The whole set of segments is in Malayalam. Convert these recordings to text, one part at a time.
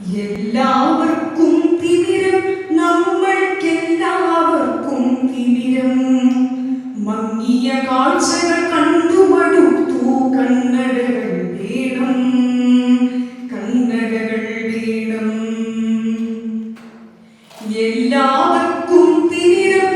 എല്ലാവർക്കും തിമിരം നമ്മൾക്കെല്ലാവർക്കും തിമിരം. മങ്ങിയ കാഴ്ചകൾ കണ്ടു മടുത്തു എല്ലാവർക്കും തിമിരം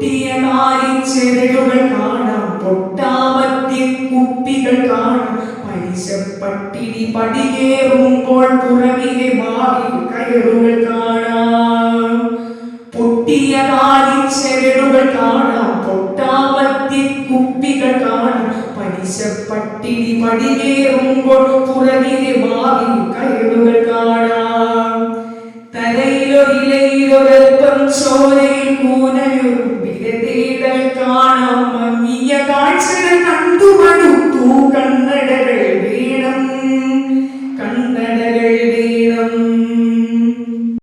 പൊട്ടിയ നാരിച്ചെരടുകൾ കാണാം. പൊട്ടാമത്തി കുപ്പികൾ കാണാം. പലിശ പട്ടിണി പടികേറുമ്പോൾ പുറകിലെ മാവിൽ കയറുകൾ കാണാം. പൊട്ടിയ നാരിച്ചെരടുകൾ കാണാം. പൊട്ടാമത്തി കുപ്പികൾ കാണാം. പലിശ പട്ടിണി പടികേറുമ്പോൾ പുറകിലെ മാവിൽ കയറുകൾ കാണാം. തലയിലൊരിലയിലൊരൽപ്പം ചോരയിൽ കൂന കാണാം മങ്ങിയ കാഴ്ചകൾ കണ്ടു മടുത്തു. കണ്ണടകൾ വീണം. കണ്ണടകൾ വീണം.